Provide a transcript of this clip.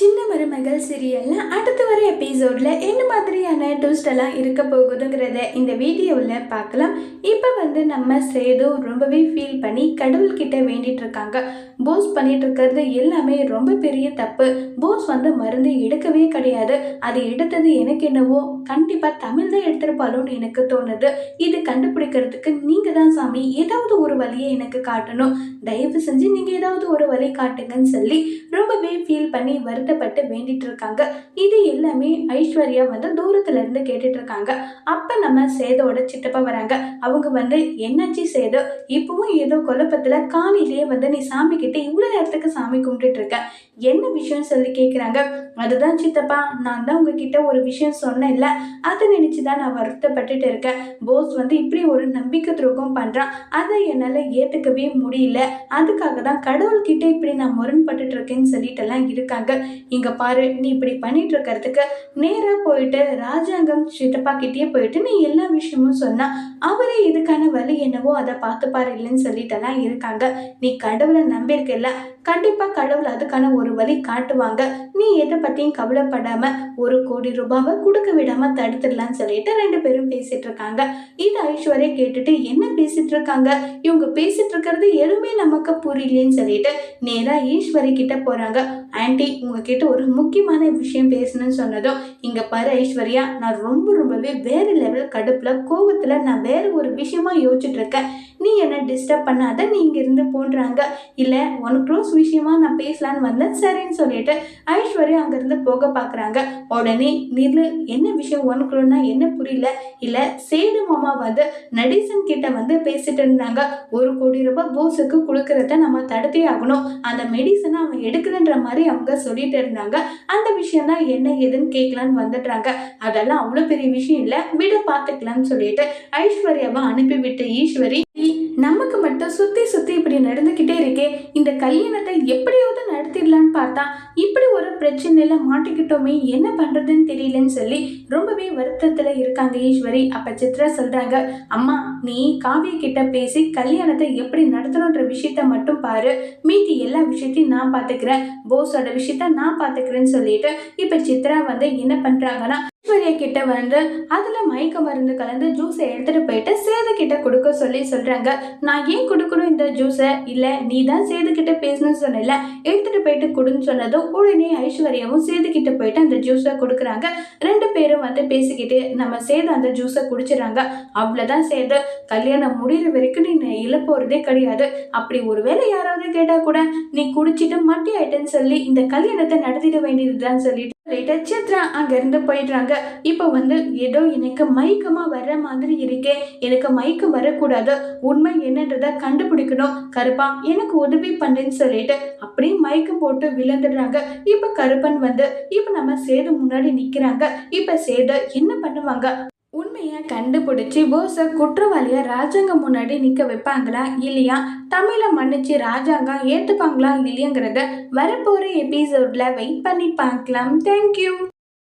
신나 மருமகள் சீரியலில் அடுத்து வர எபிசோட்ல என்ன மாதிரியான ட்விஸ்ட் எல்லாம் இருக்க போகுதுங்கிறத இந்த வீடியோவில் பார்க்கலாம். இப்போ வந்து நம்ம சேது ரொம்பவே ஃபீல் பண்ணி கடவுள்கிட்ட வேண்டிட்டு இருக்காங்க. போஸ் பண்ணிட்டு இருக்கிறது எல்லாமே ரொம்ப பெரிய தப்பு. போஸ் வந்து மருந்து எடுக்கவே கிடையாது. அது எடுத்தது எனக்கு என்னவோ கண்டிப்பாக தமிழ் தான் எடுத்திருப்பாளோன்னு எனக்கு தோணுது. இது கண்டுபிடிக்கிறதுக்கு நீங்கள் தான் சாமி ஏதாவது ஒரு வழியை எனக்கு காட்டணும். தயவு செஞ்சு நீங்கள் ஏதாவது ஒரு வழி காட்டுங்கன்னு சொல்லி ரொம்பவே ஃபீல் பண்ணி வருத்தப்பட்டு வேண்டிட்டு இருக்காங்க. இது எல்லாமே ஐஸ்வர்யா வந்து தூரத்துல இருந்து கேட்டுட்டு இருக்காங்க. அப்ப நம்ம சேதோட சித்தப்பா வராங்க. அவங்க வந்து என்னாச்சு சேதோ? இப்பவும் ஏதோ குழப்பத்துல காலையிலேயே வந்து நீ சாமி கிட்ட இவ்வளவு நேரத்துக்கு சாமி கும்பிட்டுட்டு இருக்க. என்ன விஷயம் சொல்லி கேக்குறாங்க? அதுதான் சித்தப்பா நான் தான் உங்ககிட்ட ஒரு விஷயம் சொன்னேன்ல. அதை நினைச்சுதான் நான் வருத்தப்பட்டுட்டு இருக்கேன். போஸ் வந்து இப்படி ஒரு நம்பிக்கை துரோகம் பண்றான். அதை என்னால ஏத்துக்கவே முடியல. அதுக்காக தான் கடவுள்கிட்ட இப்படி நான் முரண்பட்டுட்டு இருக்கேன்னு சொல்லிட்டு எல்லாம் இருக்காங்க. இங்க பாரு நீ இப்படி பண்ணிட்டு இருக்கிறதுக்கு நேரா போயிட்டு ராஜாங்கம் சித்தப்பா கிட்டேயே போயிட்டு நீ எல்லா விஷயமும் சொன்னா அவரே இதுக்கான வழி என்னவோ அதை பார்த்து பாரு இல்லைன்னு சொல்லிட்டெல்லாம் இருக்காங்க. நீ கடவுளை நம்பியிருக்கல கண்டிப்பா கடவுள் அதுக்கான ஒரு வழி காட்டுவாங்க. நீ எதை பத்தியும் கவலைப்படாம ஒரு கோடி ரூபாவை கொடுக்க விடாம தடுத்துடலாம்னு சொல்லிட்டு ரெண்டு பேரும் பேசிட்டு இருக்காங்க. இது ஐஸ்வர்யா கேட்டுட்டு என்ன பேசிட்டு இருக்காங்க? இவங்க பேசிட்டு இருக்கிறது எதுவுமே நமக்கு புரியலன்னு சொல்லிட்டு நேரா ஈஸ்வரி கிட்ட போறாங்க. ஆண்டி உங்ககிட்ட ஒரு முக்கியமான விஷயம் பேசணும்னு சொன்னதும் இங்கே பாரு ஐஸ்வர்யா நான் ரொம்ப ரொம்பவே வேற லெவல் கடுப்பில் கோவத்தில் நான் வேறு ஒரு விஷயமா யோசிச்சுட்டு இருக்கேன். நீ என்ன டிஸ்டர்ப் பண்ணாத நீ இங்கே இருந்து போன்றாங்க. இல்லை ஒன் க்ளோஸ் விஷயமா நான் பேசலான்னு வந்தேன் சரின்னு சொல்லிட்டு ஐஸ்வர்யா அங்கேருந்து போக பார்க்குறாங்க உடனே நிலு என்ன விஷயம் உனக்குள்ளனா என்ன புரியல? இல்லை சேது மாமா வந்து நடேசன் கிட்ட வந்து பேசிட்டு இருந்தாங்க. ஒரு கோடி ரூபாய் போஸுக்கு கொடுக்கறத நம்ம தடுத்தே ஆகணும். அந்த மெடிசனை அவன் எடுக்கலன்ற மாதிரி அவங்க சொல்லிட்டு இருந்தாங்க. அந்த விஷயம் தான் என்ன ஏதுன்னு கேட்கலான்னு வந்துடுறாங்க. அதெல்லாம் அவ்வளோ பெரிய விஷயம் இல்லை விட பார்த்துக்கலாம்னு சொல்லிட்டு ஐஸ்வர்யாவை அனுப்பிவிட்ட ஈஸ்வரி நமக்கு மட்டும் சுற்றி சுற்றி இப்படி நடந்துக்கிட்டே இருக்கே இந்த கல்யாணத்தை எப்படியாவது நடத்திடலான்னு பார்த்தா இப்படி ஒரு பிரச்சனையில் மாட்டிக்கிட்டோமே என்ன பண்ணுறதுன்னு தெரியலன்னு சொல்லி ரொம்பவே வருத்தத்தில் இருக்காங்க ஈஸ்வரி. அப்போ சித்ரா சொல்கிறாங்க அம்மா நீ காவிய கிட்ட பேசி கல்யாணத்தை எப்படி நடத்தணுன்ற விஷயத்த மட்டும் பாரு. மீதி எல்லா விஷயத்தையும் நான் பார்த்துக்கிறேன் போஸோட விஷயத்த நான் பார்த்துக்கிறேன்னு சொல்லிட்டு இப்போ சித்ரா வந்து என்ன பண்ணுறாங்கன்னா ஐஸ்வர்யா கிட்ட வந்து அதுல மயக்க மருந்து கலந்து ஜூஸை எடுத்துட்டு போயிட்டு சேது கிட்ட கொடுக்க சொல்லி சொல்றாங்க. நான் ஏன் கொடுக்கணும் இந்த ஜூஸை இல்ல நீ தான் சேது கிட்ட பேசணும்னு சொன்னல எடுத்துட்டு போயிட்டு கொடுன்னு சொன்னதும் உடனே ஐஸ்வர்யாவும் சேது கிட்ட போயிட்டு அந்த ஜூஸை கொடுக்குறாங்க. ரெண்டு பேரும் வந்து பேசிக்கிட்டு நம்ம சேது அந்த ஜூஸை குடிச்சிடறாங்க. அவ்வளவுதான் சேது. கல்யாணம் முடிகிற வரைக்கும் நீ இழ போறதே கிடையாது. அப்படி ஒருவேளை யாராவது கேட்டா கூட நீ குடிச்சிட்டு மட்டி ஆயிட்டேன்னு சொல்லி இந்த கல்யாணத்தை நடத்திட வேண்டியதுதான் சொல்லிட்டு சொல்லிட்டு சித்ரா அங்கேருந்து போயிடுறாங்க. இப்போ வந்து ஏதோ எனக்கு மயக்கமாக வர்ற மாதிரி இருக்கே. எனக்கு மயக்கம் வரக்கூடாது. உண்மை என்னன்றத கண்டுபிடிக்கணும். கருப்பா எனக்கு உதவி பண்ணுன்னு சொல்லிட்டு அப்படியே மயக்கம் போட்டு விழுந்துடுறாங்க. இப்போ கருப்பன் வந்து இப்போ நம்ம சேது முன்னாடி நிற்கிறாங்க இப்போ சேது என்ன பண்ணுவாங்க? உண்மையை கண்டுபிடிச்சி போஸை குற்றவாளியை ராஜாங்கம் முன்னாடி நிற்க வைப்பாங்களா இல்லையா? தமிழை மன்னிச்சு ராஜாங்கம் ஏற்றுப்பாங்களா இல்லையாங்கிறத வரப்போகிற எபிசோடில் வெயிட் பண்ணி பார்க்கலாம். தேங்க்யூ